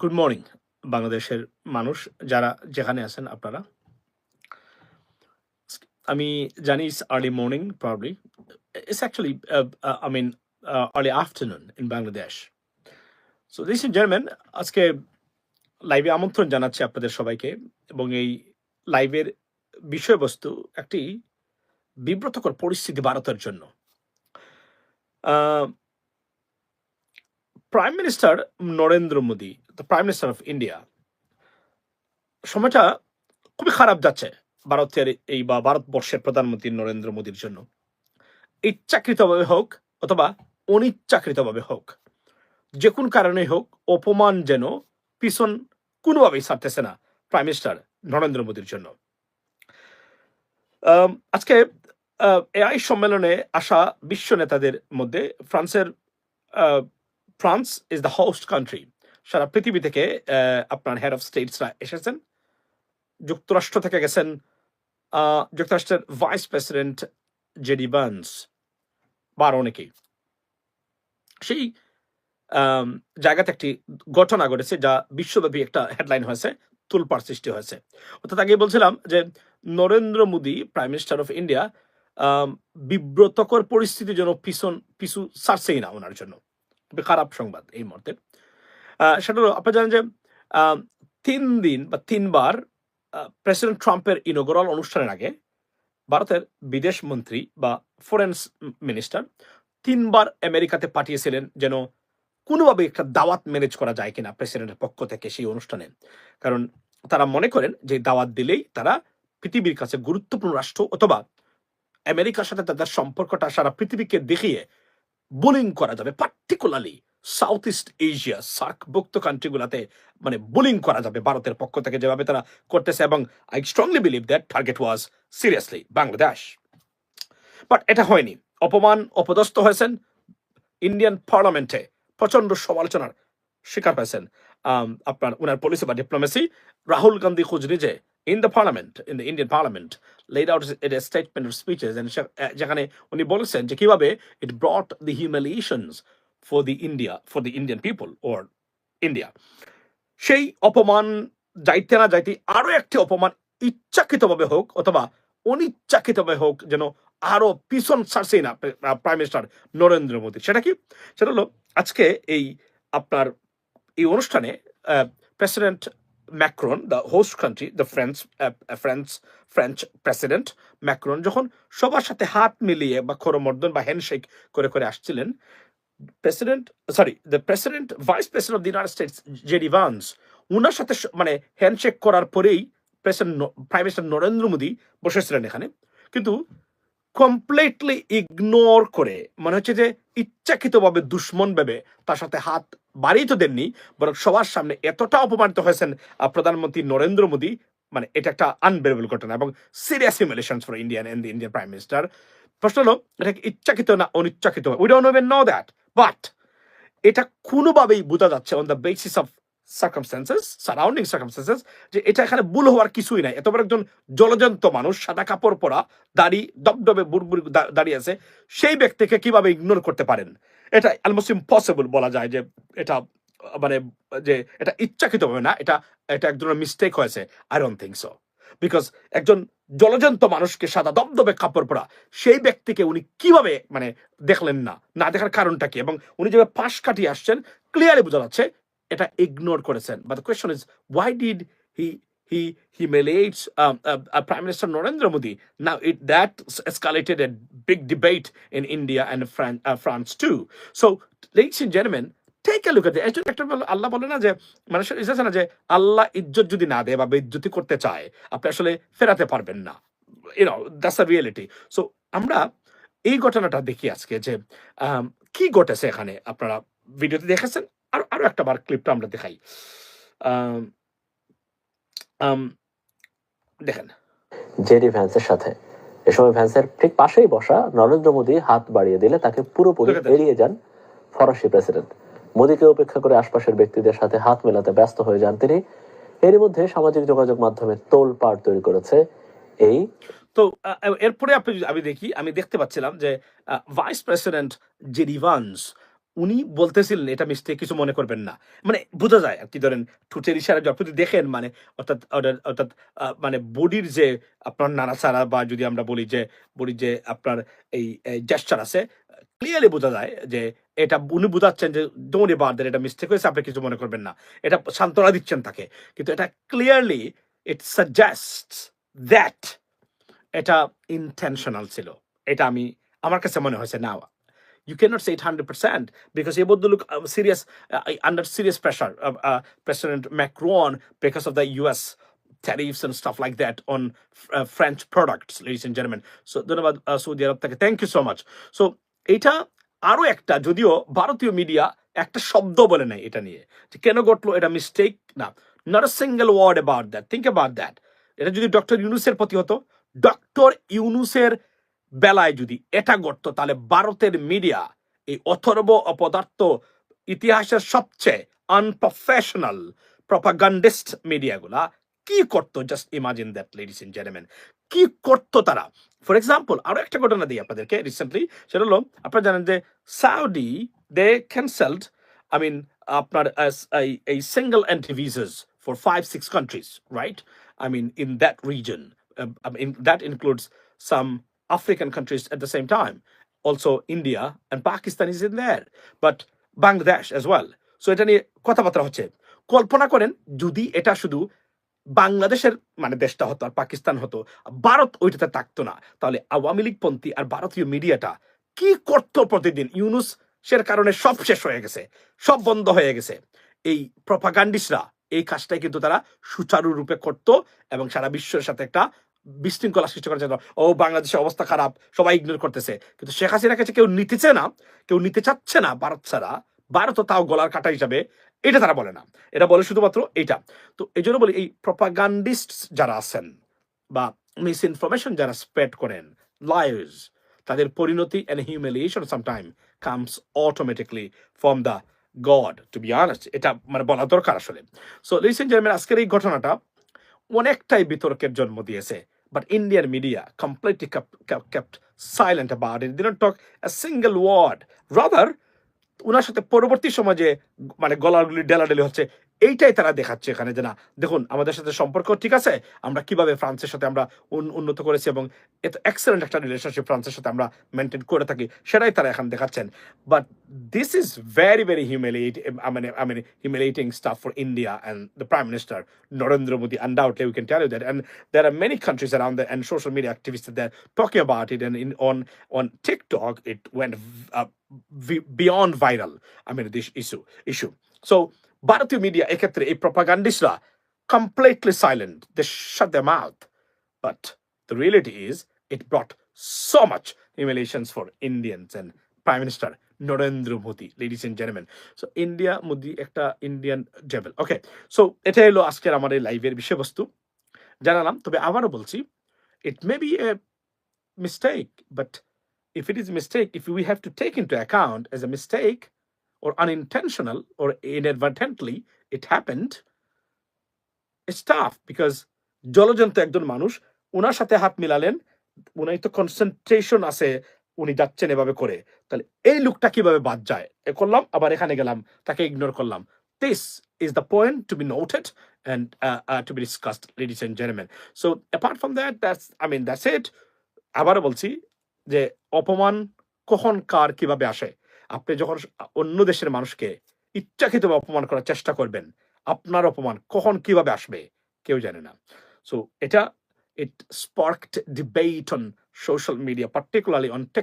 Good morning বাংলাদেশের মানুষ, যারা যেখানে আছেন আপনারা। আমি জানি it's early morning probably it's actually I mean early afternoon in Bangladesh so this in gentleman আজকে লাইভে আমন্ত্রণ জানাচ্ছি আপনাদের সবাইকে, এবং এই লাইভের বিষয়বস্তু একটি বিব্রতকর পরিস্থিতি ভারতের জন্য। Prime minister Narendra Modi the prime minister of India সময়টা খুবই খারাপ যাচ্ছে ভারতের এই বা ভারতবর্ষের প্রধানমন্ত্রী নরেন্দ্র মোদীর জন্য। ইচ্ছাকৃতভাবে হোক অথবা অনিচ্ছাকৃতভাবে হোক, যে কোন কারণে হোক অপমান যেন পিছন কোনোভাবেই ছাড়তেছে না প্রাইম মিনিস্টার নরেন্দ্র মোদীর জন্য। আজকে এআই সম্মেলনে আসা বিশ্ব নেতাদের মধ্যে ফ্রান্সের France is the host country সারা পৃথিবী থেকে আপনার হেড অফ স্টেটসরা এসেছেন। যুক্তরাষ্ট্র থেকে গেছেন যুক্তরাষ্ট্রের ভাইস প্রেসিডেন্ট জেডি বার্নস বা আরও অনেকেই। সেই জায়গাতে একটি ঘটনা ঘটেছে যা বিশ্বব্যাপী একটা হেডলাইন হয়েছে, তুলপার সৃষ্টি হয়েছে। অর্থাৎ আগে বলছিলাম যে Narendra Modi prime minister of India বিব্রতকর পরিস্থিতির জন্য পিছন, পিছু ছাড়ছেই না ওনার জন্য। খুবই খারাপ সংবাদ এই মুহূর্তে। সেটা হলো আপনারা জানেন যে তিন দিন বা তিনবার প্রেসিডেন্ট ট্রাম্পের ইনোগ্রাল অনুষ্ঠানের আগে ভারতের বিদেশ মন্ত্রী বা ফরেন মিনিস্টার তিনবার আমেরিকাতে পাঠিয়েছিলেন যেন কোনোভাবে একটা দাওয়াত ম্যানেজ করা যায় কিনা প্রেসিডেন্টের পক্ষ থেকে সেই অনুষ্ঠানে। কারণ তারা মনে করেন যে দাওয়াত দিলেই তারা পৃথিবীর কাছে গুরুত্বপূর্ণ রাষ্ট্র অথবা আমেরিকার সাথে তাদের সম্পর্কটা সারা পৃথিবীকে দেখিয়ে বুলিং করা যাবে পার্টিকুলারলি সাউথ ইস্ট এশিয়া সার্কভুক্ত কান্ট্রিগুলোতে মানে বুলিং করা যাবে ভারতের পক্ষ থেকে যেভাবে তারা করতেছে এবং I strongly believe that target was seriously Bangladesh but এটা হয়নি। অপমান, অপদস্থ হয়েছেন। ইন্ডিয়ান পার্লামেন্টে প্রচণ্ড সমালোচনার শিকার হয়েছেন আপনার, উনার পলিসি বা ডিপ্লোমেসি রাহুল গান্ধী খুঁজ নিজে in the parliament in the Indian parliament laid out a statement of speeches যেখানে উনি বলেছেন যে কীভাবে it brought the humiliations for the India for the Indian people or India সেই অপমান যাইতে না যাইতে আরও একটি অপমান ইচ্ছাকৃতভাবে হোক অথবা অনিচ্ছাকৃতভাবে হোক যেন আরও পিছন ছাড়ছেই না প্রাইম মিনিস্টার নরেন্দ্র মোদী। সেটা কি? সেটা হলো আজকে এই আপনার এই অনুষ্ঠানে president Macron the host country the French French French president Macron যখন সবার সাথে হাত মিলিয়ে বা খরমর্দন বা হ্যান্ডশেক করে করে আসছিলেন president sorry the president vice president of the United States JD Vance উনার সাথে মানে হ্যান্ডশেক করার পরেই president prime minister Narendra Modi বসেছিলেন এখানে। কিন্তু কমপ্লিটলি ইগনোর করে, মনে হচ্ছে যে ইচ্ছাকৃতভাবে দুশ্মন ভেবে তার সাথে হাত বাড়িয়ে তো দেননি, বরং সবার সামনে এতটা অপমানিত হয়েছেন প্রধানমন্ত্রী নরেন্দ্র মোদী মানে এটা একটা আনবেরেবল ঘটনা এবং serious humiliation for Indian and Indian prime minister প্রশ্ন হলো, এটা ইচ্ছাকৃত না অনিচ্ছাকৃত? We don't know that but এটা কোনোভাবেই বোঝা যাচ্ছে on the basis of circumstances surrounding circumstances যে এটা এখানে ভুল হওয়ার কিছুই নাই। এত বড় একজন জলজন্ত মানুষ, সাদা কাপড় পরা, দাড়ি দবদবে বুড়বুড়ি দাঁড়িয়ে আছে, সেই ব্যক্তিকে কীভাবে ইগনোর করতে পারেন? এটা অলমোস্ট ইম্পসিবল বলা যায় যে এটা মানে যে এটা ইচ্ছাকৃত হবে না, এটা এটা এক ধরনের মিস্টেক হয়েছে। I don't think so because একজন জলজন্ত মানুষকে সাদা দবদবে কাপড় পরা, সেই ব্যক্তিকে উনি কীভাবে মানে দেখলেন না? না দেখার কারণটা কি? এবং উনি যেভাবে পাশ কাটিয়ে আসছেন ক্লিয়ারলি বোঝা যাচ্ছে এটা ইগনোর করেছেন। But the question is why did he he humiliates um, uh, uh, Prime Minister Narendra Modi. Now, it that escalated a big debate in India and Fran- uh, France too. So, ladies একটা আল্লাহ বলে না যে মানুষের ইচ্ছা আছে না যে আল্লাহ ইজ্জত যদি না দেয় বা বেজ্জতি করতে চায় আপনি আসলে ফেরাতে পারবেন না। You know that's a reality so আমরা এই ঘটনাটা দেখি আজকে যে কি ঘটেছে এখানে? আপনারা ভিডিওতে দেখেছেন? আর আরও একটা বার ক্লিপটা আমরা দেখাই। দেখেন। জেডি ভ্যান্সের সাথে। এ সময় ভ্যান্সের ঠিক পাশেই বসা নরেন্দ্র মোদী হাত বাড়িয়ে দিলে তাকে পুরোপুরি. এড়িয়ে যান ফরাসি প্রেসিডেন্ট মোদীকে উপেক্ষা করে আশপাশের ব্যক্তিদের সাথে হাত মেলাতে ব্যস্ত হয়ে যান তিনি। এরই মধ্যে সামাজিক যোগাযোগ মাধ্যমে তোল পাড় তৈরি করেছে এই তো এরপরে আপনি আমি দেখি আমি দেখতে পাচ্ছিলাম যে ভাইস প্রেসিডেন্ট জেডি ভান্স উনি বলতেছিলেন, এটা মিস্টেক, কিছু মনে করবেন না। মানে বোঝা যায় আর কি, ধরেন ঠোঁটের ইশারা যখন দেখেন মানে অর্থাৎ, অর্থাৎ- মানে বডির যে আপনার নাড়াচাড়া বা যদি আমরা বলি যে, বডির যে আপনার এই জেস্টার আছে ক্লিয়ারলি বোঝা যায় যে এটা উনি বোঝাচ্ছেন যে ডোন্ট এবার এটা মিস্টেক হয়েছে, আপনি কিছু মনে করবেন না। এটা সান্ত্বনা দিচ্ছেন তাকে। কিন্তু এটা ক্লিয়ারলি ইট সাজেস্ট দ্যাট এটা ইন্টেনশনাল ছিল। এটা আমি, আমার কাছে মনে হয়েছে না you cannot say it 100% because he would look uh, serious uh, under serious pressure uh, uh, president macron because of the us tariffs and stuff like that on uh, french products ladies and gentlemen so ধন্যবাদ uh, Saudi আরব থেকে thank you so much so এটা আরও একটা যদিও ভারতীয় media একটা শব্দ বলে নাই এটা নিয়ে যে কেন ঘটলো এটা মিস্টেক না not a single word about that think about that এটা যদি ডক্টর ইউনুসের প্রতি হতো ডক্টর ইউনুসের বেলায় যদি এটা ঘটতো তাহলে ভারতের মিডিয়া এই অথর্ব অপদার্থ ইতিহাসের সবচেয়ে আনপ্রফেশনাল প্রপাগান্ডিস্ট মিডিয়াগুলা কি করতো? Just imagine that ladies in gentleman কি করতো তারা? ফর এক্সাম্পল আরও একটা ঘটনা দিই আপনাদেরকে রিসেন্টলি সেটা হলো আপনারা জানেন যে Saudi they cancelled I mean আপনার এই single entry visas for five six countries right I mean in that reason mean, that includes some African countries at the same time. Also, India and Pakistan is in there, but Bangladesh as well. So এটা নিয়ে কথাবার্তা হচ্ছে কল্পনা করেন যদি এটা শুধু বাংলাদেশের মানে দেশটা হতো আর পাকিস্তান হতো ভারত ওইটাতে থাকতো না তাহলে আওয়ামী লীগপন্থী আর ভারতীয় মিডিয়াটা কি করতো প্রতিদিন ইউনুস সের কারণে সব শেষ হয়ে গেছে সব বন্ধ হয়ে গেছে এই প্রপাগান্ডিসরা এই কাজটাই কিন্তু তারা সুচারুরূপে করত এবং সারা বিশ্বের সাথে একটা বিশৃঙ্খলা সৃষ্টি করার জন্য, ও, বাংলাদেশের অবস্থা খারাপ, সবাই ইগনোর করতেছে। কিন্তু শেখ হাসিনার কাছে কেউ নিতেছে না, কেউ নিতে চাচ্ছে না ভারত ছাড়া। ভারত তাও গলার কাটা হিসাবে, এটা তারা বলে না। এটা বলে শুধুমাত্র এইটা তো এই জন্য বলি, এই প্রপাগান্ডিস্ট যারা আছেন বা মিস ইনফরমেশন যারা স্প্রেড করেন লাইভস তাদের পরিণতি and humiliation sometime comes automatically from the God to be honest এটা মানে বলা দরকার আসলে। সো লিসেন জেন্টলম্যান আজকের এই ঘটনাটা অনেকটাই বিতর্কের জন্ম দিয়েছে। But Indian media completely kept silent about it didn't talk a single word rather ওনার সাথে পরবর্তী সমাজে মানে গলাগুলি ডেলাডেলি হচ্ছে এইটাই তারা দেখাচ্ছে এখানে যে না, দেখুন, আমাদের সাথে সম্পর্ক ঠিক আছে, আমরা কীভাবে ফ্রান্সের সাথে আমরা উন্নত করেছি এবং এত এক্সেলেন্ট একটা রিলেশনশিপ ফ্রান্সের সাথে আমরা মেনটেন করে থাকি, সেটাই তারা এখন দেখাচ্ছেন। But this is very very humiliate মানে I mean humiliating stuff for India and the prime minister Narendra Modi and outlay we can tell you that and there are many countries and and social media activist there talk about it and in on on TikTok it went beyond viral I mean this issue issue so ভারতীয় media এক্ষেত্রে এই প্রপাগান্ডিস্টরা completely silent. They shut their mouth. But the reality is, it brought so much humiliations for Indians and Prime Minister Narendra Modi, ladies and gentlemen. So India Modi একটা Indian devil okay so এটা হলো আজকের আমার এই লাইভের বিষয়বস্তু জানালাম তবে আবারও বলছি it may be a mistake but if it is a mistake, if we have to take into account as a mistake or unintentional or inadvertently it happened, it's tough because জলজন্ত একজন মানুষ ওনার সাথে হাত মিলালেন উনি তো কনসেন্ট্রেশন আছে উনি যাচ্ছেন এভাবে করে তাহলে এই লুকটা কীভাবে বাদ যায় এ করলাম আবার এখানে গেলাম তাকে ইগনোর করলাম this is the point to be noted uh, uh, to be discussed, ladies and gentlemen. So apart from that, that's I mean that's it. আবারও বলছি যে অপমান কখন কার কীভাবে আসে আপনি যখন অন্য দেশের মানুষকে ইচ্ছাকৃতভাবে অপমান করার চেষ্টা করবেন, আপনার অপমান কখন কীভাবে আসবে কেউ জানে না সো এটা it sparked debate on social media particularly TikTok.